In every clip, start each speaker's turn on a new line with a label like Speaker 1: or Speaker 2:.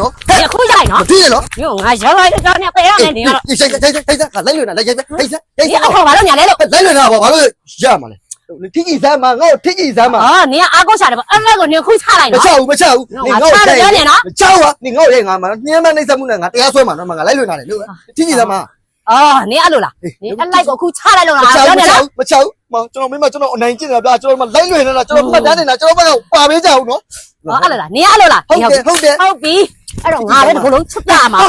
Speaker 1: လိုက်နော်
Speaker 2: ဟဲ့ခု
Speaker 1: ရို
Speaker 2: က်
Speaker 1: နော်ဒီလေနော်
Speaker 2: ညို့ငါရောရိုက်တော့နေပေးရမယ်နေရော
Speaker 1: ဒီဆိုင်ဆိုင်ဆိုင်ဆိုင်ကလိုက်လွန်းတာလိုက်ရိုက်ပဲလိုက်ဆို
Speaker 2: င်
Speaker 1: ဆိုင်
Speaker 2: ဒီအခေါ်ဘာလို့ညာလဲ
Speaker 1: လို့လိုက်လွန်းတာဘာလို့ရမှာလဲထိကြီးစမ်းမှာငါ့ကိုထိကြီးစမ်းမှာ
Speaker 2: ဟာနင်ကအားကိုးချတယ်ပေါ့အဲ့ဒါကိုန
Speaker 1: င်
Speaker 2: ခု
Speaker 1: ချ
Speaker 3: လိုက်နော်မချ
Speaker 1: ဘူးမချဘူးနင်ငါ့
Speaker 2: ကိုချတယ်နော်
Speaker 1: မချဘူးဟာနင်ငါ့ကိုရဲ့ငါမှာနှင်းမနှိမ့်စမှုနဲ့ငါတရားဆွဲမှာနော်ငါလိုက်လွန်းတာလေလို့ထိကြီးစမ်းမှာ
Speaker 2: အာနင်အဲ့လိုလားနင်အဲ့လိုက်
Speaker 1: ကို
Speaker 2: ခု
Speaker 1: ချ
Speaker 2: လို
Speaker 1: က်လို့
Speaker 2: လား
Speaker 1: ပြော
Speaker 2: နေ
Speaker 1: လားမချဘူးမောင်ကျွန်တော်မင်းမကျွန်တော်အနိုင်ကျင့်တာဗျာကျွန်တော်မလိုက်လွင်နေတာကျွန်တော်မှတ်တမ်းနေတာကျွန်တော်ဘက်ကပါပေးကြအောင်နော်
Speaker 2: ဟာအဲ့လိုလားနင်အဲ့လိုလား
Speaker 1: ဟုတ်တယ်ဟုတ်တယ်
Speaker 2: ဟုတ်ပြီ 呦，俺那个龙出大嘛。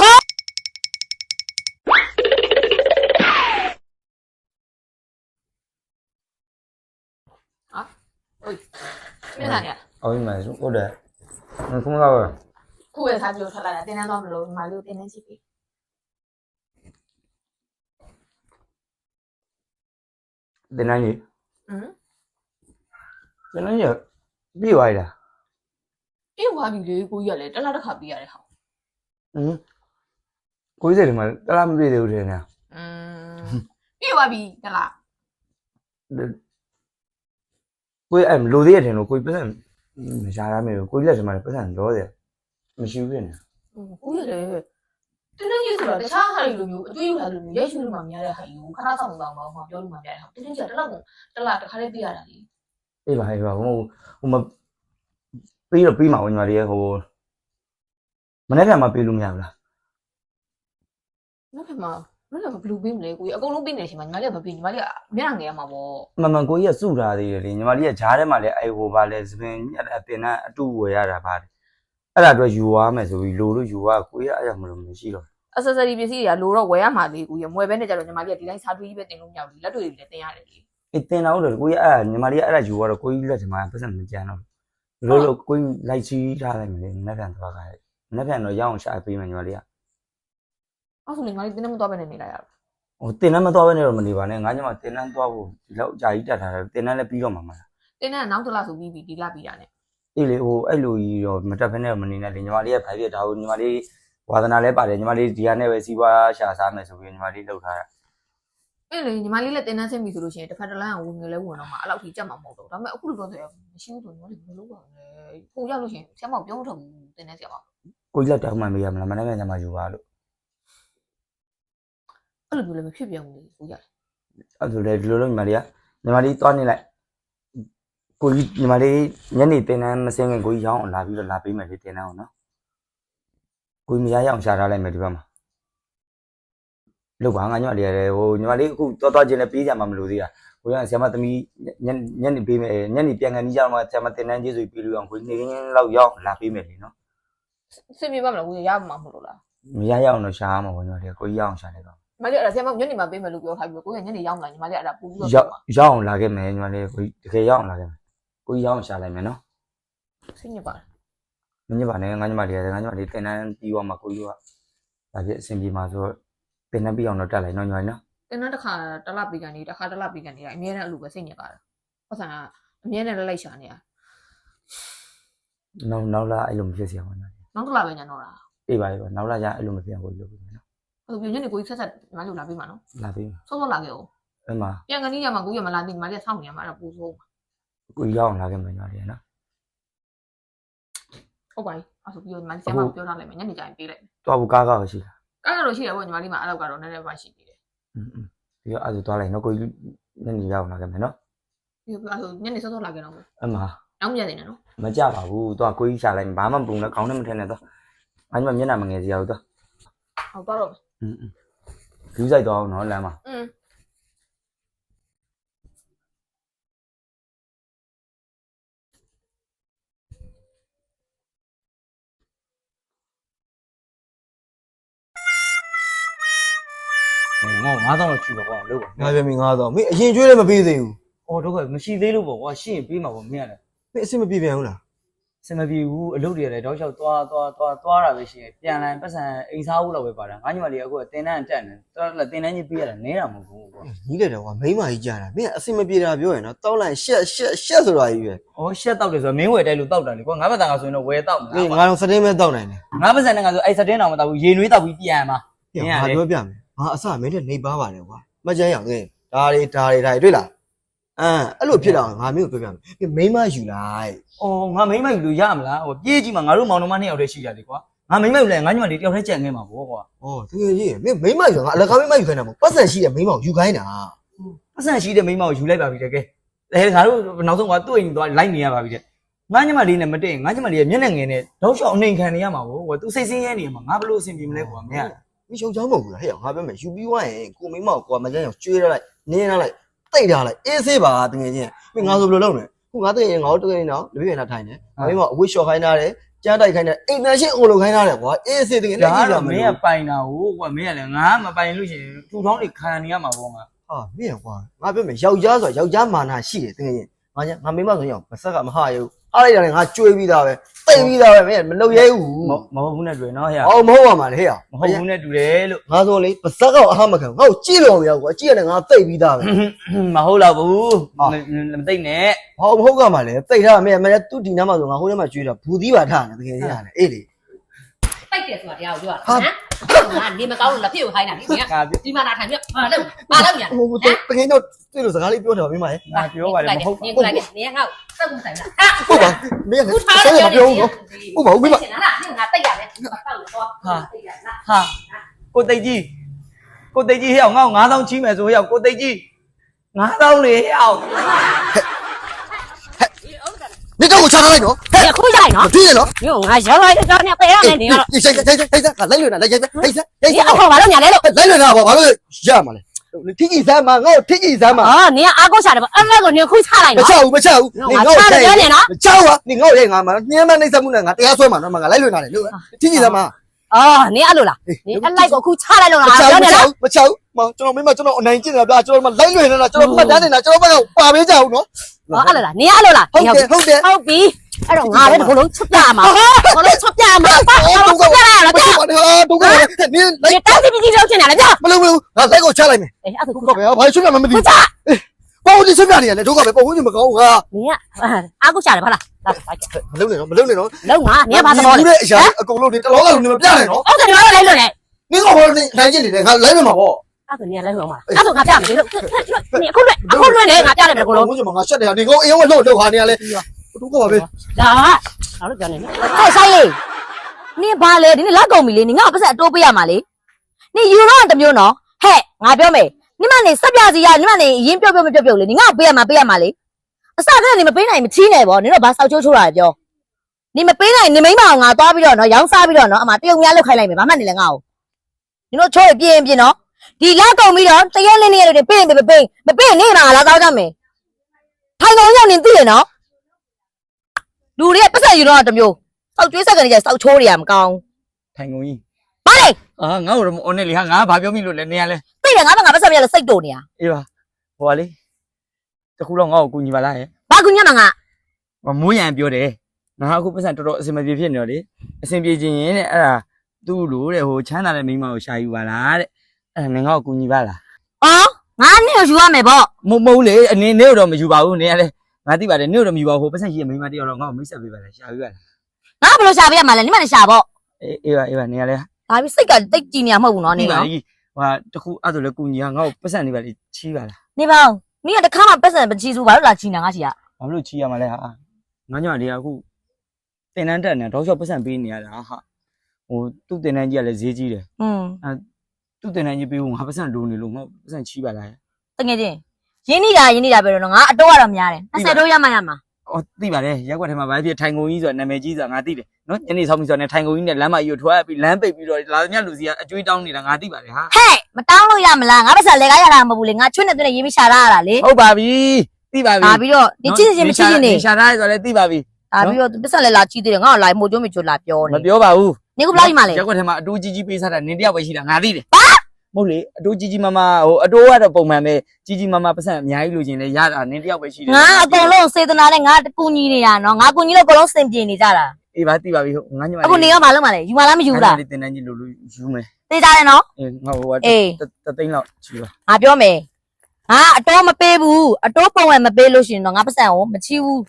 Speaker 4: မင်းလာနေရ
Speaker 5: အော်ဒီမှာဟုတ်တယ်ခုနကတော့
Speaker 4: ခုပဲစားပြီးထွက်လာတာတင်းတန်းတော့မလို့ဒီမှာလို့တင်းတန်းချစ်ပြီ
Speaker 5: တင်နိုင်ကြီး
Speaker 4: ဟမ်
Speaker 5: တင်နိုင်ကြီးပြေးသွားရလား
Speaker 4: အေးဝါပြီလေကိုကြီးကလည်းတစ်လားတစ်ခါပြီးရတယ် ဟာ
Speaker 5: ဟမ်ကိုကြီးစိတ်ထဲမှာတလားမပြေးသေးဘူးထင်တယ်
Speaker 4: อืมပြီးသွားပြီတလား
Speaker 5: ကိုကြီးအဲ့လိုသေးရထင်လို့ကိုကြီးပတ်စံမရှာရမယ်ကိုကြီးလက်ထဲမှာပတ်စံလောတယ်မရှိဘူးဖြစ်နေ
Speaker 4: ကိုကြီးလည်းတင်းတန်းကြီးဆိုတာတခြားဟာတွေလိုမျိုးအတွေ့အကြုံလိုမျိုးရဲရှိလို့မှမရတဲ့ဟာကြီးကိုခဏဆောင်ဆောင်တော့မှပြောလို့မှမရတဲ့ဟာတင်းတန်းကြီးကတစ်လောက်ကိုတစ်လားတစ်ခါလေးပြီးရတာလေ
Speaker 5: အေးပါအေးပါဟိုဟိုမပြီးတော့ပြီးမှာဝင်ညီမလေးဟို မနေ့ကမှပြေးလို့မရဘူးလား
Speaker 4: နောက်ထပ်မှာဘယ်လိုဘလူးပေးမလဲကိုကြီးအကုန်လုံးပေးနေရှင်မှာညီမလေးကမပေးညီမလေးကမျက်နှာငယ်ရမှာပေါ့
Speaker 5: မမန်ကိုကြီးကစုထားသေးတယ်လေညီမလေးကဂျားထဲမှာလည်းအဲ့ဟိုပါလဲသပင်ညက်အတင်နဲ့အတူဝယ်ရတာပါတယ်အဲ့ဒါအတွက်ယူသွားမယ်ဆိုပြီးလိုလို့ယူသွားကိုကြီးကအဲ့ဒါမလို့မရှိတော့
Speaker 4: အဆက်ဆယ်ဒီပစ္စည်းတွေကလိုတော့ဝယ်ရမှာလေကိုကြီးမွယ်ပဲနဲ့ကြတော့ညီမလေးကဒီတိုင်းစားတွေးကြီးပဲတင်လို့မရဘူးလက်တွေလည်းတင်ရတယ်လေ
Speaker 5: အေးတင်တော့လို့ကိုကြီးအဲ့ညီမလေးအဲ့ဒါယူသွားတော့ကိုကြီးလက်ထဲမှာပတ်စံမကြမ်းတော့လို့လို့ကိုကြီးလိုက်ချီးထားလိုက်မယ်လေနက်ပြန်သွားကြတယ် နက်ပြန်တော့ရအောင်ရှာပေးမယ်ညီမလေးက
Speaker 4: အဲ့ဆိုလေညီမလေးတင်းတန်းမသွားပဲနေနေလိုက်ရတော့
Speaker 5: ဟိုတင်နှမ်းမသွားဘဲနဲ့တော့မနေပါနဲ့ငါညမတင်နှမ်းသွားဖို့ဒီလောက်အကြာကြီးတက်ထားတယ်တင်နှမ်းလည်းပြီးတော့မှာမလား
Speaker 4: တင်းတန်းကနောက်တစ်လားဆိုပြီးပြီဒီလားပြီးတာနဲ့
Speaker 5: အေးလေဟိုအဲ့လိုကြီးတော့မတက်ဘဲနဲ့မနေနဲ့လေညီမလေးကဖိုင်ပြဒါကိုညီမလေးဝါသနာလည်းပါတယ်ညီမလေးဒီကနေ့ပဲစီးပွားရှာစားမယ်ဆိုပြီးညီမလေးလှုပ်ထားတာ
Speaker 4: အဲ့လေညီမလေးလည်းတင်းတန်းဆင်းပြီဆိုလို့ရှိရင်တစ်ဖက်တစ်လမ်းကဝင်ငယ်လဲဝင်တော့မှအဲ့လောက်ထိကြက်မှာမဟုတ်တော့ဒါပေမဲ့အခုလိုတော့ဆိုရမရှိဘူးဆိုညီမလေးဘယ်လိုလုပ်ပါလဲကိုရောက်လို့ရှိရင်ဆရာမပြောမထုတ်ဘူးတင်းတန်းဆရာမ
Speaker 5: ကိုကြီးလက်တောင်းမှမေးရမလားမနေ့ကညမယူပါလို့
Speaker 4: အဲ့လိုမျိုးလည်းမဖြစ်ပြန်ဘူးလေကိုရ
Speaker 5: အဲ့ဒါလေဒီလိုလိုညီမလေးကညီမလေးသွားနေလိုက်ကိုကြီးညီမလေးညနေတင်နှမ်းမစင်းခင်ကိုကြီးရောင်းအောင်လာပြီးတော့လာပေးမယ်လေတင်နှမ်းအောင်နော်ကိုကြီးမရရအောင်ရှာထားလိုက်မယ်ဒီဘက်မှာလို့ပါငါညီမလေးရတယ်ဟိုညီမလေးအခုသွားသွားချင်းလည်းပေးကြမှာမလို့သေးတာကိုကြီးကဆရာမသမီးညညနေပေးမယ်ညနေပြန်ကန်ကြီးကြောင်းမှာဆရာမတင်နှမ်းကျေးဇူးပေးလို့အောင်ကိုကြီးနေရင်းလောက်ရောက်လာပေးမယ်လေနော်
Speaker 4: ဆင်းပြပါမလားကိုရရမှာမလို့လား
Speaker 5: မရရအောင်တော့ရှာရမှာပေါ့ညီမလေးကိုကြီးရအောင်ရှာလိုက်ပါ
Speaker 4: ညီမလေးအဲ့ဒါဆရာမညနေမှပေးမယ်လို့ပြောထားပြီးကိုရညနေရောက်လာညီမလေးအဲ့ဒါပူပြီးတော့
Speaker 5: ရောက်ရောက်အောင်လာခဲ့မယ်ညီမလေးကိုကြီးတကယ်ရောက်အောင်လာခဲ့မယ်ကိုကြီးရောက်အောင်ရှာလိုက်မယ်နော်
Speaker 4: ဆင်းညပါ
Speaker 5: မညစ်ပါနဲ့ငါညမလေးရတယ်ငါညမလေးတင်တန်းပြီးသွားမှာကိုကြီးကဒါပြအဆင်ပြေမှာဆိုတော့တင်တန်းပြီးအောင်တော့တက်လိုက်နော်ညီမလေးနော်
Speaker 4: တင်းတန်းတစ်ခါတစ်လားပြီးကန်နေတစ်ခါတစ်လားပြီးကန်နေတာအများနဲ့အလိုပဲစိတ်ညစ်ပါတယ်ဟုတ်ဆန်ကအများနဲ့လိုက်ရှာနေတာ
Speaker 5: နောက်နောက်လာအဲ့လိုမဖြစ်စေအောင်နော်
Speaker 4: နောက်တစ်လားပဲညတော့တာ
Speaker 5: အေးပါအေးပါနောက်လာကျအဲ့လိုမဖြစ်အောင်ကိုကြီးလုပ်ပေးမယ်နော်
Speaker 4: ဟုတ်ပြီညနေကိုကြီးဆက်ဆက်ညီမလေးလာပေးမှာနော်
Speaker 5: လာပေးမယ်
Speaker 4: စောစောလာခဲ့အောင်
Speaker 5: အဲ့မှာ
Speaker 4: ပြန်ကနေရမှာကိုကြီးမလာသေးညီမလေးစောင့်နေရမှာအဲ့ဒါပူဆိုး
Speaker 5: ကိုကြီးရောက်အောင်လာခဲ့မယ်ညီမလေးနော်
Speaker 4: ဟုတ်ပါပြီအဲ့ဆိုပြီးတော့ညီမလေးဆရာမပြောထားလိုက်မယ်ညနေကျရင်ပေးလိုက်မယ်
Speaker 5: သွားဖို့ကားကားရှိလား
Speaker 4: ကားကတော့ရှိတယ်ပေါ့ညီမလေးမှာအဲ့လောက်ကတော့နည်းနည်းပါရှိသေးတယ်
Speaker 5: อืมပြီးတော့အဲ့ဒါသွားလိုက်နော်ကိုကြီးညနေရောက်အောင်လာခဲ့မယ်နော်
Speaker 4: ပြီးတော့အဲ့ဆိုညနေစောစောလာခဲ့တော့မယ်
Speaker 5: အဲ့မှာ
Speaker 4: နောက်မရသေးနဲ့နော်
Speaker 5: မကြပါဘူးသွားကိုကြီးရှာလိုက်ဘာမှမပုံနဲ့ခေါင်းနဲ့မထည့်နဲ့သွားငါညမမျက်နှာမငယ်စရာဘူးသွား
Speaker 4: ဟုတ်တော့တော့မယ်
Speaker 5: อืมယူဆိုင်သွားအောင်နော်လမ်းမှာ
Speaker 4: อืม
Speaker 5: ငါ9000လောက်ချူပါကွာလို့ပါ
Speaker 1: ငါပြန်ပြီ9000မင်းအရင်ကျွေးလည်းမပေးသေးဘူး
Speaker 5: အော်တော့ကမရှိသေးလို့ပေါ့ကွာရှင်းရင်ပြီးမှာပေါ့မင်းရတယ်
Speaker 1: မင်းအဆင်မပြေပြန်ဘူးလား
Speaker 5: စင်မပြေဘူးအလုပ်တွေလည်းတောက်လျှောက်သွားသွားသွားသွားတာပဲရှိရင်ပြန်လာပတ်စံအိမ်စားဖို့လောက်ပဲပါတာငါညီမလေးအခုကတင်တန်းတက်နေတော်တော်တင်တန်းကြီးပြီးရတာနဲတာမဟုတ်ဘူးကွာ
Speaker 1: ညီးတယ်တော့ကွာမိန်းမကြီးကြာတာမင်းအဆင်မပြေတာပြောရင်တော့တောက်လိုက်ရှက်ရှက်ရှက်ဆိုတာကြီးပဲ
Speaker 5: အော်ရှက်တောက်တယ်ဆိုတော့မင်းဝယ်တိုက်လို့တောက်တာလေကွာငါဘက်တန်ကဆိုရင်တော့ဝယ်တောက်မှာ
Speaker 1: မင်းငါတော့စတင်းပဲတောက်နိုင်တယ်
Speaker 5: ငါပတ်စံနဲ့ကဆိုအဲ့စတင်းတောင်မတောက်ဘူးရေနွေးတောက်ပြီးပြန်မှာ
Speaker 1: ငါပြောပြမယ်ငါအစမင်းနဲ့နေပါပါတယ်ကွာမကြမ်းရအောင်သိဒါတွေဒါတွေဒါတွေတွေ့လား အမ်အဲ့လိုဖြစ်တော့ငါမျိုးပြောပြမယ်မင်းမိန်းမယူလိုက်
Speaker 5: အော်ငါမိမ့်မယူလို့ရမလားဟိုပြေးကြည့်မှာငါတို့မောင်နှမနှစ်ယောက်တည်းရှိကြတယ်ကွာငငါမိမ့်မယူလိုက်ငါညီမလေးတယောက်တည်းကြံခဲ့မှာပေါ့ကွာ
Speaker 1: ဩတကယ်ကြီးမင်းမိမယူငါအလကားမိမယူခိုင်းတာမဟုတ်ပတ်စံရှိတဲ့မိမကိုယူခိုင်းတာ
Speaker 5: ပတ်စံရှိတဲ့မိန်းမကိုယူလိုက်ပါပြီတကယ်အဲငါတို့နောက်ဆုံးကသူ့အိမ်သွားလိုက်နေရပါပြီတဲ့ငါညီမလေးနဲ့မတည့်ငါညီမလေးရဲ့မျက်နှာငယ်နဲ့တောက်လျှောက်အနေခံနေရမှာပေါ့ကွာသူစိတ်ဆင်းရဲနေမှာငါဘလို့အဆင်ပြေမလဲကွာမင်းက
Speaker 1: မင်းရှုံချောင်းမဟုတ်ဘူးလားဟဲ့ငါပြောမယ်ယူပြီးွားရင်ကိုမိမကိုကွာမကြမ်းအောင်ကျွေးရလိုက်နင်းရလိုက် တိတ်ထားလိုက်အေးဆေးပါတကယ်ချင်းမင်းငါဆိုဘယ်လိုလုပ်လဲခုငါတကယ်ငါတို့တကယ်တော့လူပြနေတာထိုင်တယ်မိမအဝိရှော့ခိုင်းထားတယ်ကြားတိုက်ခိုင်းတယ်အိမ်တန်ရှင်းအောင်လုပ်ခိုင်းထားတယ်ကွာအေးဆေးတကယ်
Speaker 5: ဒါ
Speaker 1: လက်ကြည့်ကြ
Speaker 5: တော့
Speaker 1: မ
Speaker 5: မ
Speaker 1: ယ်
Speaker 5: င်းကပိုင်တာဟုတ်ကွာမင်းကလည်းငါမပိုင်လို့ရှိရင်ထူထောင်းတွေခံနေရမှာပေါ့ငါ
Speaker 1: ဟာမင်းကွာငါပြောမယ်ယောက်ျားဆိုယောက်ျားမာနာရှိတယ်တကယ်ချင်းငါညငါမိမဆိုရင်မဆက်ကမဟရဘူးအားလိုက်တာလည်းငါကျွေးပြီးသားပဲ တိတ်ပြီးသားပဲမင်းမလုပ်ရဲဘူး
Speaker 5: မမဟုတ်ဘူးနဲ့တွေ့နော်ဟဲ့
Speaker 1: ဟောမဟုတ်ပါမှာလေဟဲ့
Speaker 5: မဟုတ်ဘူးနဲ့တူတယ်လို့
Speaker 1: ငါဆိုလေပါဇက်ကောအဟမခံငါ့ကိုကြည့်လို့မရဘူးကွာကြည့်ရတယ်ငါသိပ်ပြီးသားပဲ
Speaker 5: မဟုတ်တော့ဘူး
Speaker 1: ဟာ
Speaker 5: မသိနဲ့
Speaker 1: ဟောမဟုတ်ကမှလည်းသိပ်ထားမယ်မင်းသူဒီနားမှာဆိုငါဟိုထဲမှာကျွေးတာဘူးသီးပါထားတယ်တကယ်ကြီးရတယ်အေးလေ
Speaker 2: ပိုက်တယ်ဆိုတာတရားကိုပြောတာဟ မ်ငါနေမကောင်းလို့လက်ဖြစ်ကိုခိုင်းတာလေနင်က
Speaker 5: ငါပြော
Speaker 2: ဒီမှာလာထိုင်ပြဘာလုပ်ဘာလုပ်ညာ
Speaker 1: ဟိုတကယ်တော့တွေ့လို့စကားလေးပြောတယ်ပါမင်းမရဲ့
Speaker 5: ငါပြောပါတယ်မဟုတ်
Speaker 2: နင်ကိုလိုက်နင်ကငါ့ကိုစက်မှုဆိုင်လားဟာ
Speaker 1: ဟုတ်ပါ မင်းက
Speaker 2: ခုထား
Speaker 1: ဆက်
Speaker 2: ရ
Speaker 1: ရမပြောဘူးနော်ဟုတ်ပါဘူးမင်းမ
Speaker 2: လားနင်ငါတိတ်ရတယ်တောက်လို့တော့တိတ်ရလား
Speaker 5: ဟာကိုသိတ်ကြီးကိုသိတ်ကြီးဟဲ့အောင်ငါ့ကို9000ချီးမယ်ဆိုဟဲ့အောင်ကိုသိတ်ကြီး9000လေဟဲ့အောင်
Speaker 1: နေတော့ကိုချထားလိုက်နော်
Speaker 2: ဒီခုရိုက်နော်
Speaker 1: မကြည့်နဲ့နော်
Speaker 2: ညငါရောက်လိုက်တော့နဲ့ပေးရမယ်နင်ကတော့
Speaker 1: အေးဆိုင်ဆိုင်ဆိုင်ဆိုင်ဆိုင်လိုက်လွင်တာလိုက်ဆိုင်ဆိုင်ဆိုင်
Speaker 2: ဒီအောက်ခေါ်ဘာလို့ညာလဲလို့
Speaker 1: လိုက်လွင်တာပါဘာလို့ရမှာလဲထိကြည့်စမ်းမှာငါ့ကိုထိကြည့်စမ်းမှာ
Speaker 2: အော်နင်ကအားကိုးချတယ်ပေါ့အဲ့ဒါကိုနင်ခုချလိုက်
Speaker 1: မ
Speaker 2: နော်
Speaker 1: ချဘူးမချဘူးနေငါ့ကိုမချဘူးနေငါ့ကိုရဲ့ငါမှာညမ်းမနှိမ့်ဆက်မှုနဲ့ငါတရားစွဲမှာနော်ငါလိုက်လွင်တာလေလို့ထိကြည့်စမ်းမှာ
Speaker 2: အော်နင်အဲ့လိုလားနင်အဲ့လိုက်ကိုခုချလိုက်လို့
Speaker 1: မ
Speaker 2: လား
Speaker 1: ချ
Speaker 2: ပြော
Speaker 1: ဘူးမ
Speaker 2: နေ
Speaker 1: ချ
Speaker 2: လား
Speaker 1: ဘူးမချဘူးမကျွန်တော်မင်းမကျွန်တော်အနိုင်ကျင့်တာဗျာကျွန်တော်မလိုက်လွင်နေတာကျွန်တော်မှတ်တမ်းနေတာကျွန်တော်ဘက်ကပါပေးကြအောင်နော်
Speaker 2: အော်အဲ့လိုလားနင်အဲ့လိုလား
Speaker 1: ဟုတ်တယ်ဟုတ်တယ်
Speaker 2: ဟုတ်ပြီ အဲ့တော့ငါလည်းဒီကုလုံးချက်ပြမှာကုလုံးချက်ပြမှာဘာလို့ချက်ပြရလဲ
Speaker 1: ဘာ
Speaker 2: ပြော
Speaker 1: လို့ဟာဒုက္ခပဲနင်းလို
Speaker 2: ဒီ
Speaker 1: က်
Speaker 2: တောက်တိတိလောက်ချင်တယ်လေပြော
Speaker 1: မလုပ်ဘူးငါလက်ကိုချလိုက်မယ်
Speaker 2: အေးအဲ့ဒါ
Speaker 1: ဒု
Speaker 2: ခု
Speaker 1: က္ခပဲဘာလို့ချွတ်မှမသိ
Speaker 2: ခု
Speaker 1: ဘူး
Speaker 2: ချ
Speaker 1: ပေါ့ဒီချွတ်ပြနေရလေဒုက္ခပဲပုံဝင်မကောင်းဘူးဟာ
Speaker 2: နင်ကအားကိုချတယ်ဘာလားလာပါကြ
Speaker 1: မလုပ်နဲ့နော်မလုပ်နဲ့နော်
Speaker 2: လုံးငါနင်ကဘာသဘောလဲ
Speaker 1: တဲ့အရာအကုန်လုံးဒီတလောကလုံးနေမပြနဲ့နော်
Speaker 2: ဟုတ်တယ်ဒီလိုလိုက်လို့လေ
Speaker 1: နင်းကဘောနိုင်ကျင့်နေတယ်ငါလိုက်မှာပေါ့
Speaker 2: အဲ့ဒါနင်ကလိုက်လို့မှာအဲ့ဒါငါပြမယ်လို့နင်အခုလွတ်အခုလွတ်နေငါပြလိုက်မယ်ကုလုံး
Speaker 1: ဘုံကငါရှက်တယ်နေကောအင်းဝလှုပ်လှုပ်ခါနေရလေ ဒုက္ခပါပဲ
Speaker 2: ဒါဘာလို့ပြောနေလဲဟဲ့ဆိုင်လေးနင်ဘာလဲဒီနေ့လက်ကုန်ပြီလေနင်ငါ့ပတ်စံအတိုးပေးရမှာလေနင်ယူတော့တမျိုးနော်ဟဲ့ငါပြောမယ်နင်မနေစက်ပြစီရနင်မနေအရင်ပြောပြောမပြောပြောလေနင်ငါ့ပေးရမှာပေးရမှာလေအစကနေမပေးနိုင်မချီးနဲ့ဗောနင်တို့ဘာစောက်ချိုးချိုးတာပြောနင်မပေးနိုင်နင်မိမအောင်ငါသွားပြီးတော့နော်ရောင်းစားပြီးတော့နော်အမတရုံများလောက်ခိုင်းလိုက်မယ်ဘာမှနေလဲငါ့ကိုနင်တို့ချိုးပြင်းပြင်းနော်ဒီလက်ကုန်ပြီးတော့တရက်လေးနေ့တွေပေးရင်ပေးပေးမပေးရင်နေမှာလာတော့ကြမယ်ထိုင်ကုန်ရောက်နေသိရနော် လူတွေကပတ်ဆက်ယူတော့တမျိုးစောက်ကျွေးဆက်ကနေကြစောက်ချိုးတွေကမကောင်း
Speaker 5: ထိုင်ကုန်ကြီး
Speaker 2: ဘာလဲ
Speaker 5: အာငါ့ကိုတော့မအော်နဲ့လေဟာငါဘာပြောမိလို့လဲနေရလဲ
Speaker 2: သိတယ်ငါကငါပတ်ဆက်ပြရလဲစိတ်တုံနေတာ
Speaker 5: အေးပါဟိုကလေတခုတော့ငါ့ကိုကူညီပါလားဟဲ့
Speaker 2: ဘာကူညမငါ
Speaker 5: မမိုးရံပြောတယ်ငါအခုပတ်စံတော်တော်အဆင်မပြေဖြစ်နေတော့လေအဆင်ပြေခြင်းရင်တဲ့အဲ့ဒါသူ့လိုတဲ့ဟိုချမ်းသာတဲ့မိန်းမကိုရှာယူပါလားတဲ့အဲ့ဒါနင်ငါ့ကိုကူညီပါလား
Speaker 2: အော်ငါနဲ့ယူရမယ်ပေါ့
Speaker 5: မမဟုတ်လေအနေနဲ့တော့မယူပါဘူးနင်ကလေ ငါသိပါတယ်နေတော့မယူပါဘူးဟိုပတ်စံရှိတဲ့မိန်းမတယောက်တော့ငါ့ကိုမိတ်ဆက်ပေးပါလားရှာယူပါလား
Speaker 2: ငါဘယ်လိုရှာပေးရမှာလဲနိမနဲ့ရှာပေါ့
Speaker 5: အေးအေးပါအေးပါနင်ကလေ
Speaker 2: ဒါပြီးစိတ်ကတိတ်ကြည်နေရမဟုတ်ဘူးနော်နေ
Speaker 5: ဒီပါ
Speaker 2: နော်
Speaker 5: လေဟာတခုအဲ့ဒါလေကူညီကငါ့ကိုပတ်စံနေပါလေချီးပါလား
Speaker 2: နေပါဦးမင်းကတခါမှပတ်စံပချီစုဘာလို့လာချီနေငါချီရ
Speaker 5: ဘာလို့ချီးရမှာလဲဟာငါညမလေးကအခုတင်တန်းတက်နေတော့ရှော့ပတ်စံပေးနေရတာဟာဟိုသူ့တင်တန်းကြီးကလည်းဈေးကြီးတယ်
Speaker 2: อืม
Speaker 5: သူ့တင်တန်းကြီးပေးဖို့ငါပတ်စံလိုနေလို့ငါပတ်စံချီးပါလား
Speaker 2: တကယ်ချင်း ရင်းနေတာရင်းနေတာပဲတော့ငါအတော့ကတော့များတယ်20တော့ရမှရမှာ
Speaker 5: အော်သိပါတယ်ရက်ွက်ထဲမှာဘာဖြစ်ထိုင်ကုန်ကြီးဆိုတာနာမည်ကြီးဆိုတာငါသိတယ်နော်ညနေဆောင်ပြီဆိုတာနဲ့ထိုင်ကုန်ကြီးနဲ့လမ်းမကြီးကိုထွက်ပြီးလမ်းပိတ်ပြီးတော့လာညလူစီကအကျွေးတောင်းနေတာငါသိပါတယ်ဟာ
Speaker 2: ဟဲ့မတောင်းလို့ရမလားငါပတ်စံလေကားရတာမဟုတ်ဘူးလေငါချွတ်နေတဲ့ရေးပြီးရှာရတာလေ
Speaker 5: ဟုတ်ပါပြီသိပါပြီ
Speaker 2: ဒါပြီးတော့ဒီချစ်ချင်းမချစ်ချင်းနေ
Speaker 5: ရှာထားရဆိုလည်းသိပါပြီ
Speaker 2: ဒါပြီးတော့ပတ်စံလေလာချီးသေးတယ်ငါ့ကိုလာမို့ကျိုးမချိုးလာပြော
Speaker 5: မ
Speaker 2: နေ
Speaker 5: ပြောပါဘူး
Speaker 2: နေကဘလောက်ကြီးမှလဲ
Speaker 5: ရက်ွက်ထဲမှာအတိုးကြီးကြီးပေးစားတာနင်တယောက်ပဲရှိတာငါသိတယ်ဘာ မဟုတ်လေအတိုးကြီးကြီးမမဟိုအတိုးကတော့ပုံမှန်ပဲကြီးကြီးမမပတ်စံအများကြီးလိုချင်လဲရတာနင်တယောက်ပဲရှိတယ်
Speaker 2: ငါအကုန်လုံးစေတနာနဲ့ငါကူညီနေရနော်ငါကူညီလို့အကုန်လုံးစင်ပြေနေကြတာ
Speaker 5: အေးပါသိပါပြီဟုတ်ငါညမ
Speaker 2: အခုနေကမလုပ်မှလဲယူမလားမယူလား
Speaker 5: တင်တန်းကြီးလိုလိုယူမယ်
Speaker 2: သိကြတယ်နော်
Speaker 5: အေးငါဟိုက
Speaker 2: အေး
Speaker 5: တသိန်းလောက်ချီပါ
Speaker 2: ငါပြောမယ်ငါအတော်မပေးဘူးအတော်ပုံမှန်မပေးလို့ရှိရင်တော့ငါပတ်စံကိုမချီဘူး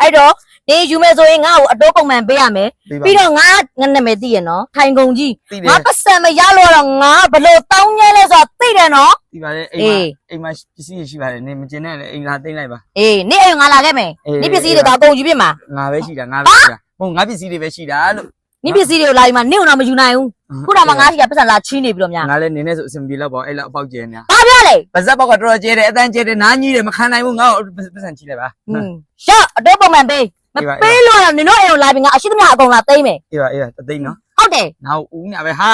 Speaker 2: အဲ့တော့နေယူမယ်ဆိုရင်ငါ့ကိုအတော်ပုံမှန်ပေးရမယ်
Speaker 5: ပြီးပါ
Speaker 2: ပြီးတော့ငါငါနာမည်သိရနော်ထိုင်ကုန်ကြီး
Speaker 5: သိတ
Speaker 2: ငါ
Speaker 5: ယ်
Speaker 2: ပတ်စံမရလို့တော့ငါဘလို့တောင်းရဲလဲဆိုတော့သိတယ်နော်
Speaker 5: သိပါတယ်အိ
Speaker 2: အေး
Speaker 5: မ်မှာအိမ်မှာပစ္စည်းရှိပါတယ်နေမကျင်နဲ့လေအိမ်လာသိမ့်လိုက်ပါ
Speaker 2: အေးနေအိမ်ငါလာခဲ့မယ်
Speaker 5: အေး
Speaker 2: နေပစ္စည်းတွေတော့အကုန်ယူပြစ်မှာ
Speaker 5: ငါပဲရှိတာငါပဲရှိတာဟုတ်ငါပစ္စည်းတွေပဲရှိတာလို့
Speaker 2: နိပစ္စည်းတွေကိုလာပြီးမှနင့်ကတော့မယူနိုင်ဘူးခုတော့မှငါးစီကပတ်စံလာချီးနေပြီးတော့များ
Speaker 5: ငါလည်းနေနေဆိုအဆင်ပြေတော့ပေါ့အဲ့လောက်အပေါက်ကျဲနေ
Speaker 2: ဘာပြောလဲ
Speaker 5: ပါဇက်ပေါက်ကတော်တော်ကျဲတယ်အတန်းကျဲတယ်နားကြီးတယ်မခံနိုင်ဘူးငါ့ကိုပတ်စံချီလိုက်ပါ
Speaker 2: ဟင်းရှော့အတော့ပုံမှန်ပေးမ
Speaker 5: အေးပါ
Speaker 2: ပေးလို့တော့နင်တို့အိမ်ကိုလာပြီးငါအရှိသမျှအကုန်လာသိမ့်မယ်
Speaker 5: အေးပါအေးပါတသိန်းနော်
Speaker 2: ဟုတ်တယ်
Speaker 5: နောက်ဦးညာပဲဟာ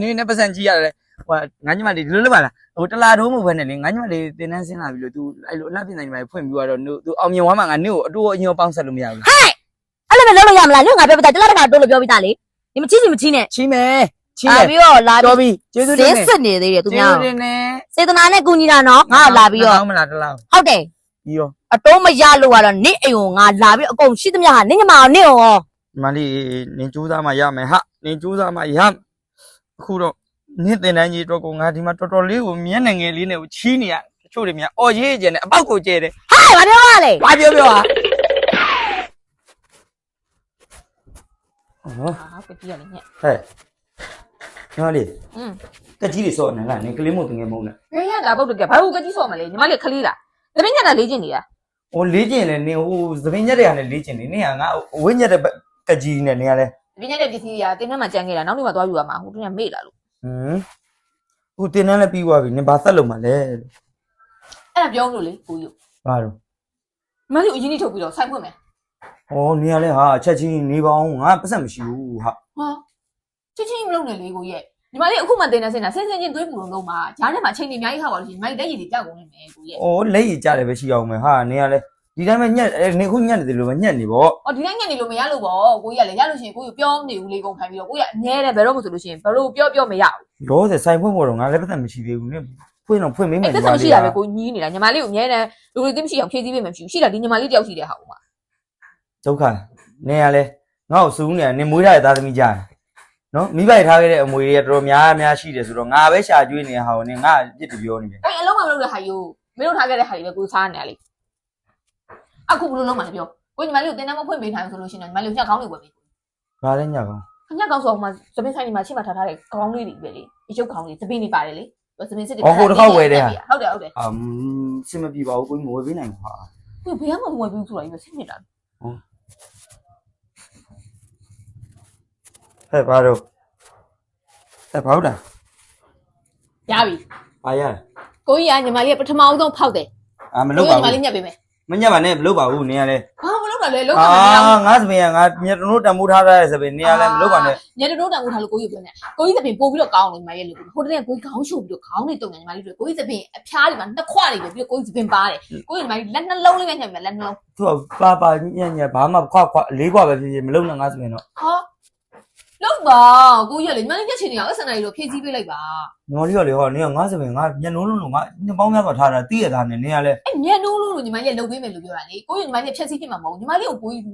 Speaker 5: နေနေပတ်စံချီရတယ်ဟိုငါညီမလေးဒီလိုလုပ်ပါလားဟိုတလာတော့မဟုတ်ဘဲနဲ့လေငါညီမလေးတင်တန်းဆင်းလာပြီလို့ तू အဲ့လိုအလှပြင်ဆိုင်ညီမလေးဖွင့်ပြီးတော့ तू အောင်မြင်သွားမှငါနင့်ကိုအတူအညောပေါင်းဆက်လို့မရဘူးလား
Speaker 2: အဲ့လိုပဲလုပ်လို့ရမလားနင်ကငါပြောပြတာတလားတလားတိုးလို့ပြောပြတာလေဒီမချီးစီမချီးနဲ့
Speaker 5: ချီးမယ်ချီး
Speaker 2: လာ
Speaker 5: မယ်
Speaker 2: ပြီးတော့လာ
Speaker 5: တော်
Speaker 2: ပြီး
Speaker 5: ပြီကျေးဇူး
Speaker 2: ဈေး
Speaker 5: တင်တယ်
Speaker 2: စစ်နေသေးတယ်သူ
Speaker 5: ကျေး
Speaker 2: များ
Speaker 5: ဇူးတင်တယ်
Speaker 2: စေတနာနဲ့ကူညီတာနော်ငါ့ကိုလာပြီးတော့
Speaker 5: မလားတလား
Speaker 2: ဟုတ်တယ်
Speaker 5: ပြီးတော့
Speaker 2: အတုံးမရလို့ကတော့နင့်အိမ်ကိုငါလာပြီးအကုန်ရှိသမျှဟာနင့်ညမအောင်နင့်အောင်ရော
Speaker 5: ဒီမလေးနင်ကြိုးစားမှရမယ်ဟာနင်ကြိုးစားမှရမယ်အခုတော့နင့်တင်တန်းကြီးတော့ကိုငါဒီမှာတော်တော်လေးကိုမျက်နှာငယ်လေးနဲ့ကိုချီးနေရတချို့တွေများအော်ရေးကျင်တယ်အပေါက်ကိုကျဲတယ်
Speaker 2: ဟဲ့ဘာပြောရလဲ
Speaker 5: ဘာပြောပြောဟာ ဟော
Speaker 4: ဟာကကြီးရလေညက်
Speaker 5: ဟဲ့ညီမလေး
Speaker 4: อืม
Speaker 5: ကကြီးတွေစော့နေလားနင်ကလေးမို့တငယ်မုန်းနဲ့
Speaker 4: ဘယ်ရတာပုတ်တကဘာလို့ကကြီးဆော့မလဲညီမလေးခလေးလားသမင်းညက်တာလေးချင်းနေတာ
Speaker 5: ဟိုလေးကျင်လေနင်ဟိုသပင်းညက်တွေကလည်းလေးကျင်နေနင်ကငါဝင်းညက်တဲ့ကကြီးနဲ့နင်ကလည်း
Speaker 4: သမင်းညက်တဲ့ပစ္စည်းတွေကတင်းထဲမှာကြံခဲ့တာနောက်နေ့မှသွားယူရမှာဟိုတည်းကမေ့လာလို့
Speaker 5: ဟမ်ဟိုတင်တန်းလည်းပြီးသွားပြီနင်ဘာဆက်လုပ်မှလဲ
Speaker 4: အဲ့ဒါပြောလို့လေကိုယူ
Speaker 5: ဘာလို့
Speaker 4: ညီမလေးကိုအရင်ကြီးထုတ်ပြီးတော့ဆိုင်ဖွင့်မယ်။
Speaker 5: ဩနေရလဲဟာအချက်ချင်းနေပါအောင်ငါပတ်စံမရှိဘူးဟာ
Speaker 4: ဟာချင်းချင်းမလုပ်နဲ့လေကိုရဲ့ညီမလေးအခုမှတင်နေစင်တာဆင်းဆင်းချင်းသွေးပူလုံးလုံးမှာဂျားထဲမှာအချိန်ကြီးအများကြီးခါပါလို့ရှိရင်ညီမလေးလက်ရည်တွေကြောက်ကုန်နေမယ်ကိုရဲ့။
Speaker 5: ဩလက်ရည်ကြတယ်ပဲရှိအောင်မယ်ဟာနေရလဲဒီတိုင်းပဲညက်အဲနေခုညက်နေတယ်လို့ပဲညက်နေပေါ့
Speaker 4: အော်ဒီတိုင်းညက်နေလို့မရလို့ပေါ့ကိုကြီးကလည်းရလို့ရှိရင်ကိုကြီးပြောမနေဘူးလေကုန်ခံပြီးတော့ကိုကြီးကအမြဲတမ်းဘယ်တော့မှဆိုလို့ရှိရင်ဘယ်လိုပြောပြောမရဘူး။
Speaker 5: လောဆယ်ဆိုင်ဖွင့်ဖို့တော့ငါလည်းပတ်စံမရှိသေးဘူးနင်ဖွင့်တော့ဖွင့်မိမယ်
Speaker 4: အဲ့သက်သက်ရှိတာပဲကိုကြီးညီးနေတာညီမလေးကိုအမြဲတမ်းလူတွေသိမရှိအောင်ဖြည့်ဆည်းပေးမှမရှိဘူးရှိတာဒီညီမလေးတယောက်ရှိတဲ့ဟာကိုမှ
Speaker 5: ဒုက္ခနေရလဲငါ့ကိုစူးနေနင်မွေးထားတဲ့သားသမီးကြားနော်မိဘထားခဲ့တဲ့အမွေတွေကတော်တော်များများရှိတယ်ဆိုတော့ငါပဲရှာကျွေးနေတဲ့ဟာကိုနင်ငါအပြစ်တပြောနေတယ်
Speaker 4: အဲ့အလုံးမမလုပ်တဲ့ဟာယူမင်းတို့ထားခဲ့တဲ့ဟာတွေပဲကိုစားနေရလေအခုဘယ်လိုလုပ်မှလဲပြောကိုညီမလေးကိုတင်တန်းမဖွင့်ပေးနိုင်ဘူးဆိုလို့ရှိရင်ညီမလေးကိုညက်ကောင်းလေးဝယ်ပေး။
Speaker 5: ဘာလဲညက်ကောင်
Speaker 4: ညက်ကောင်းဆိုတော့မှသပင်းဆိုင်ဒီမှာချိမထားထားတဲ့ကောင်းလေးတွေပဲလေအရုပ်ကောင်းလေးသပင်းတွေပါတယ်လေသပင်းစစ်တွေဟုတ်တယ်ဟုတ်တယ်။
Speaker 5: အမ်စင်မပြေပါဘူးကိုကြီးမဝေပေးနိုင်ဘူးဟာ
Speaker 4: ကိုဘယ်မှမဝယ်ဘူးဆိုတာကြီးပဲဆင်းနေတာ။
Speaker 5: ဟဲ့ဘာတော့ ဟဲ့ဘာဟုတ်တာ
Speaker 4: ရပြီ။
Speaker 5: ဘာရလဲ
Speaker 4: ကိုကြီးကညီမလေးကပထမအောင်ဆုံးဖောက်တယ်။
Speaker 5: အာမလုပ်ပါ
Speaker 4: ညီမ
Speaker 5: ဘူး
Speaker 4: လေးညက်ပေးမယ်။
Speaker 5: မညက်ပါနဲ့မလုပ်ပါဘူးနေရလဲ
Speaker 4: ဘာမ လုပ်တာလဲလုံး
Speaker 5: အာ
Speaker 4: ဝမရဘူး
Speaker 5: ငါစပင်ကငါမြတ်တို့တံမိုးထားတဲ့စပင်နေရလဲမလုပ်ပါနဲ့
Speaker 4: ညနေတော့တန်ဦးထားလို့ကိုကြီးပြောနေကိုကြီးသပင်ပို့ပြီးတော့ကောင်းလို့ညီမလေးလို့ဟိုတည်းကကိုကြီးခေါင်းရှုပ်ပြီးတော့ခေါင်းတွေတုံနေညီမလေးတို့ကိုကြီးသပင်အဖျားတွေမှာနှစ်ခွတွေပဲပြီးတော့ကိုကြီးသပင်ပါတယ်ကိုကြီးညီမလေးလက်နှလုံးလေးပဲညက်မယ်လက်နှလုံး
Speaker 5: သူကပါပါညံ့ညံ့ဘာမှခွခွလေးခွပဲဖြစ်ဖြစ်မလုပ်နဲ့ငါစပင်တော့
Speaker 4: ဟာ လောက်ပါကိုကြီးကလေညီမလေးညက်ချင်နေအောင်အစံနိုင်လို့ဖြည့်ဆည်းပေးလိုက်ပါ
Speaker 5: ညီမလေးကလေဟောနေကငါစပင်ငါညံလုံးလုံးလုံးငါညပေါင်းများစွာထားတာတီးရတာနဲ့နေရလဲ
Speaker 4: အဲ့ညက်နိုးလို့ညီမလေးလုပ်ပေးမယ်လို့ပြောတာလေကိုကြီးညီမလေးဖြည့်ဆည်းဖြစ်မှာမဟုတ်ညီမလေးကိုကိုကြီး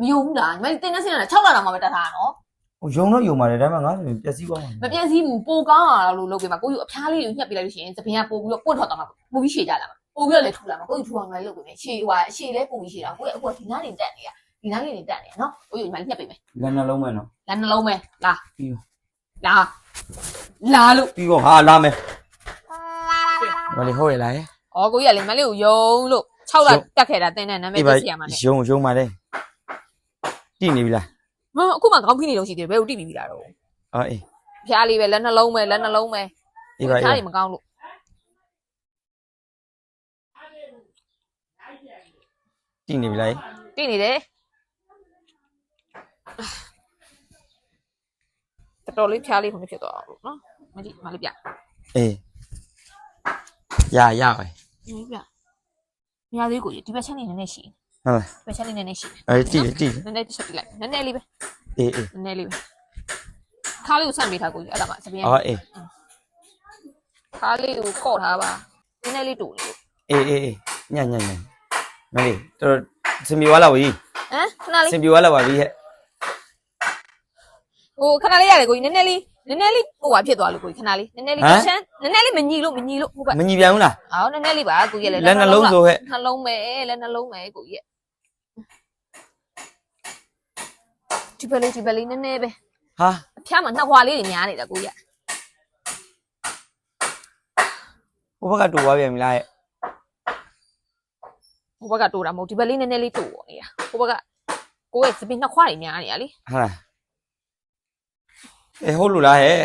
Speaker 4: မယုံဘူးလားညီမလေးတင်းနေစင်းတာ6လတော့မှပဲတတ်ထားတာနော်
Speaker 5: ဟိုယုံတော့ယုံပါတယ်ဒါပေမဲ့ငါစပင်ပျက်စီးသွားမှာ
Speaker 4: မပြည့်စည်းဘူးပိုကောင်းလာလို့လုပ်ပေးမှာကိုကြီးအဖျားလေးကိုညှက်ပေးလိုက်လို့ရှိရင်သပင်ကပို့ပြီးတော့ပွတ်ထွက်သွားမှာပို့ပြီးရှည်ကြလာမှာပို့ပြီးတော့လည်းထူလာမှာကိုကြီးထူအောင်လည်းလုပ်ပေးမယ်ရှည်ဟိုရှည်လဲပို့ပြီးရှည်တာကိုကြီးအခုဒီနားနေတက်နေတာ ဒီနားလေးနေတက်နေတာနော်ကိုကြီးညီမလေးညှက်ပေးမယ်
Speaker 5: လက်နှလုံးပဲနော်
Speaker 4: လာနှလုံးပဲလာ
Speaker 5: ပြီးရော
Speaker 4: လာလာလို့
Speaker 5: ပြီးတော့ဟာလာမယ်မလေးဟုတ်ရလား
Speaker 4: ဩကိုကြီးကလည်းညီမလေးကိုယုံလို့6လတက်ခဲ့တာတင်းတဲ့နာမည်သိစီရမှာနဲ့
Speaker 5: ယုံယုံပါလေတိနေပြီလား
Speaker 4: မအခုမှခေါင်းဖိနေလို့ရှိသေးတယ်ဘယ်ကိုတိပြီးပြီလားတော့
Speaker 5: အော်အေး
Speaker 4: ဖျားလေးပဲလက်နှလုံးပဲလက်နှလုံးပဲ
Speaker 5: အေးပါ
Speaker 4: ဖျား
Speaker 5: အေး
Speaker 4: တွေမကောင်းလို့
Speaker 5: တိနေပြီလား
Speaker 4: တိနေတယ် တော်တော်လေးဖျားလေးခုနှစ်ဖြစ်သွားအောင်လို့နော်မကြည့်မလေးပြ
Speaker 5: အေးရရပါ
Speaker 4: မလေးပြမရသေးကိုဒီဘက်ချက်နေနည်းနည်းရှိ
Speaker 5: ဟုတ်လား
Speaker 4: ဒီဘက်ချက်နေနည်းနည်းရှိ
Speaker 5: အေးတိတိ
Speaker 4: နည်းနည်းချက်ပြလိုက်နည်းနည်းလေးပဲ
Speaker 5: အေးအေး
Speaker 4: နည်းနည်းလေးပဲခါလေးကိုဆန့်ပေးထားကိုကြီးအဲ့ဒါမှစပင်း
Speaker 5: အော်အေး
Speaker 4: ခါလေးကိုကော့ထားပါနည်းနည်းလေးတူလေး
Speaker 5: အေးအေးအေးညံ့ညံ့ညံ့မလေးတော်စင်ပြေသွားလာဝီ
Speaker 4: ဟမ်ခဏလေး
Speaker 5: စင်ပြေသွားလာပါပြီဟဲ့
Speaker 4: ဟိုခဏလေးရတယ်ကိုကြီးနည်းနည်းလေးနည်းနည်းလေးဟိုဟာဖြစ်သွားလို့ကိုကြီးခဏလေးနည်းနည်းလေးချမ်းနည်းနည်းလေးမညီလို့မညီလို့ဟုတ်ကဲ့
Speaker 5: မညီပြန်ဘူးလား
Speaker 4: အော်နည်းနည်းလေးပါကိုကြီးလည်း
Speaker 5: လက်နှလုံးဆိုဟဲ့
Speaker 4: နှလုံးပဲလက်နှလုံးပဲကိုကြီးဒီပလေးဒီပလေးနည်းနည်းပဲ
Speaker 5: ဟာ
Speaker 4: အဖျားမှာနှစ်ဟွာလေးတွေများနေတာကိုကြီး
Speaker 5: ဟိုဘက်ကတူသွားပြန်ပြီလားဟဲ့
Speaker 4: ဟိုဘက်ကတိုးတာမဟုတ်ဒီပလေးနည်းနည်းလေးတိုးနေတာဟိုဘက်ကကိုရဲ့စပင်းနှစ်ခွားတွေများနေတာလေ
Speaker 5: ဟာလား အေးဟုတ်လို့လားဟဲ့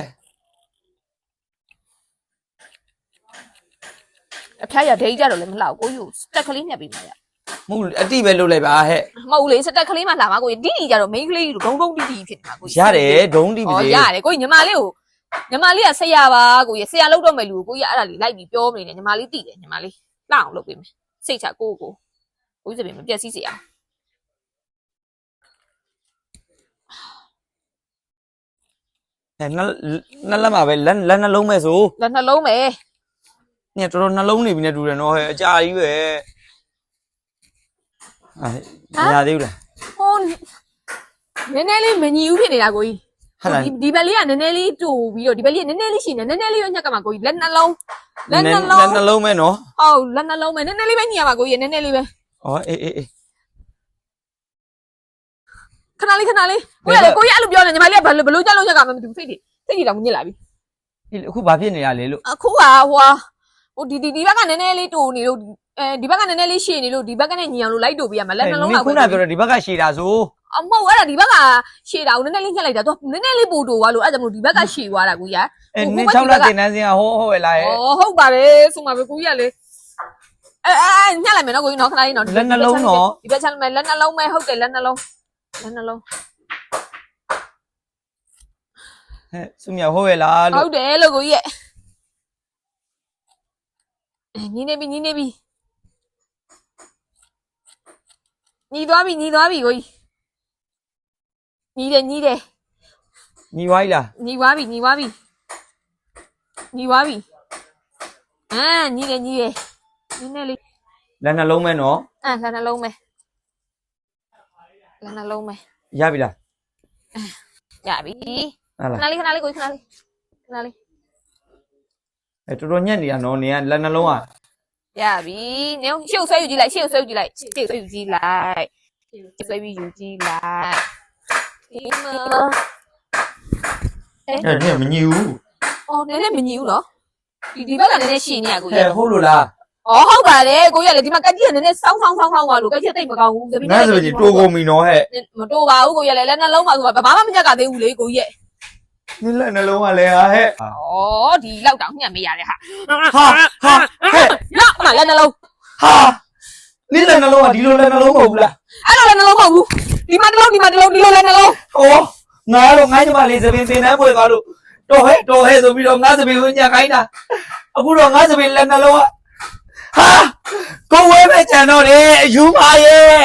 Speaker 4: အဖျားရဒိတ်ကြတော့လည်းမလှဘူးကိုယူစတက်ကလေးညက်ပြီးမှာရ
Speaker 5: မဟုတ်အတိပဲလုပ်လိုက်ပါဟဲ့
Speaker 4: မဟုတ်လေစတက်ကလေးမှလှမှာကိုဒီဒီကြတော့ main ကလေးဒုံဒုံတီတီဖြစ်နေတာကို
Speaker 5: ရတယ်ဒုံးတိပြီ
Speaker 4: ဩ
Speaker 5: လေ
Speaker 4: ရတယ်ကိုညီမလေးကိုညီမလေးကဆရာပါကိုရဆရာလောက်တော့မယ်လူကိုကိုရအဲ့ဒါလေးလိုက်ပြီးပြောနေတယ်ညီမလေးသိတယ်ညီမလေးလှအောင်လုပ်ပေးမယ်စိတ်ချကိုကိုကိုကြီးစပင်မပြက်စီးစေအောင်
Speaker 5: အဲနှနှလက်မှာပဲလက်လက်နှလုံးမဲ့ဆို
Speaker 4: လက်နှလုံးပဲ
Speaker 5: ညတော်တော်နှလုံးနေပြီနဲ့တူတယ်နော်ဟဲ့အကြာကြီးပဲအဲမရသေးဘူးလား
Speaker 4: ဟိုနည်းနည်းလေးမညီဦးဖြစ်နေတာကိုကြီး
Speaker 5: ဟုတ်လား
Speaker 4: ဒီဒီဘက်လေးကနည်းနည်းလေးတူပြီးတော့ဒီဘက်လေးကနည်းနည်းလေးရှိနေနည်းနည်းလေးပဲညက်ကမှာကိုကြီးလက်နှလုံးလက်နှလုံး
Speaker 5: လက်နှလုံးမဲ့နော်
Speaker 4: ဟုတ်လက်နှလုံးပဲနည်းနည်းလေးပဲညီရမှာကိုကြီးနည်းနည်းလေးပဲ
Speaker 5: ဩအေးအေးအေး
Speaker 4: ခဏလေးခဏလေးကိုရလေကိုကြီးအဲ့လိုပြောနေညီမလေးကဘယ်လိုဘယ်လိုကြောက်လို့ရကမှမသိဘူးစိတ်တွေစိတ်ကြီးတော့ညစ်လာပြီ
Speaker 5: ဒီအခုဘာဖြစ်နေရလဲလို့
Speaker 4: အခုကဟိုဟာဟိုဒီဒီဒီဘက်ကနည်းနည်းလေးတူနေလို့အဲဒီဘက်ကနည်းနည်းလေးရှည်နေလို့ဒီဘက်ကနဲ့ညီအောင်လို့လိုက်တူပြရမှာလက်နှလုံးက
Speaker 5: ခုနပြောတယ်ဒီဘက်ကရှည်တာဆို
Speaker 4: အမဟုတ်အဲ့ဒါဒီဘက်ကရှည်တာကိုနည်းနည်းလေးညှက်လိုက်တာသူနည်းနည်းလေးပို့တူသွားလို့အဲ့ဒါမို့ဒီဘက်ကရှည်သွားတာကိုကြီး
Speaker 5: အဲနင်း6လတင်တန်းစင်ကဟောဟောပဲလား
Speaker 4: ဩဟုတ်ပါတယ်ဆိုမှပဲကိုကြီးကလေအဲအဲညှက်လိုက်မယ်နော်ကိုကြီးနော်ခဏလေးနော်
Speaker 5: လက်နှလုံးနော်
Speaker 4: ဒီဘက်ချမ်းမယ်လက်နှလုံးပဲဟုတ်တယ်လက်နှလုံး လက်နှလုံး
Speaker 5: ဟဲ့စုမြဟောပဲလားလို့
Speaker 4: ဟုတ်တယ်လို့ကိုကြီးရဲ့အဲညီနေပြီညီနေပြီညီသွားပြီညီသွားပြီကိုကြီးညီတယ်ညီတယ်
Speaker 5: ညီဝိုင်းလား
Speaker 4: ညီသွားပြီညီသွားပြီညီသွားပြီအာညီတယ်ညီတယ်နည်းနည်းလေး
Speaker 5: လက်နှလုံးမဲ့နော်
Speaker 4: အာလက်နှလုံးပဲ လက်နှလုံးပဲ
Speaker 5: ရပြီလား
Speaker 4: ရပြီ
Speaker 5: ဟာလား
Speaker 4: ခဏလေးခဏလေးကိုကြီးခဏလေးခဏလေး
Speaker 5: အဲတော်တော်ညက်နေတာနော်နေကလက်နှလုံးက
Speaker 4: ရပြီနင်ရှုပ်ဆွဲယူကြည့်လိုက်ရှုပ်ဆွဲယူကြည့်လိုက်ရှုပ်ဆွဲယူကြည့်လိုက်ရှုပ်ဆွဲပြီးယူကြည့်လိုက်ဒီမှာ
Speaker 5: အဲညက်မညီဘူး
Speaker 4: အော်နည်းနည်းမညီဘူးနော်ဒီဒီဘက်ကနည်းနည်းရှည်နေရကို
Speaker 5: ဟဲ့ဟုတ်လို့လား
Speaker 4: အော်ဟုတ်ပါတယ်ကိုရလေဒီမှာကက်ကြီးကနည်းနည်းဆောင်းဆောင်းဆောင်းဆောင်းသွားလို့ကက်ကြီးတိတ်မကောင်းဘူးတပည့်
Speaker 5: ငါဆိုရင်တိုးကုန်ပြီနော်ဟဲ့
Speaker 4: မတိုးပါဘူးကိုရလေလက်နှလုံးပါဆိုတာဘာမှမညက်ကသေးဘူးလေကိုကြီးရဲ့
Speaker 5: နင်းလက်နှလုံးကလည်းဟာဟဲ့
Speaker 4: ဩဒီလောက်တောင်ညက်မရတဲ့ဟာ
Speaker 5: ဟာဟာဟဲ့
Speaker 4: လောက်အမလက်နှလုံး
Speaker 5: ဟာနင်းလက်နှလုံးကဒီလိုလက်နှလုံးမဟုတ်ဘူးလား
Speaker 4: အဲ့လိုလက်နှလုံးမဟုတ်ဘူးဒီမှာတစ်လုံးဒီမှာတစ်လုံးဒီလိုလက်နှလုံး
Speaker 5: ဟောငါတော့ငါ့ညီမလေးသပင်တင်တန်းပွဲသွားလို့တော်ဟဲ့တော်ဟဲ့ဆိုပြီးတော့ငါသပင်ကိုညက်ခိုင်းတာအခုတော့ငါသပင်လက်နှလုံးက ဟာကိုဝဲပဲကြံတော့တယ်အယူပါရဲ့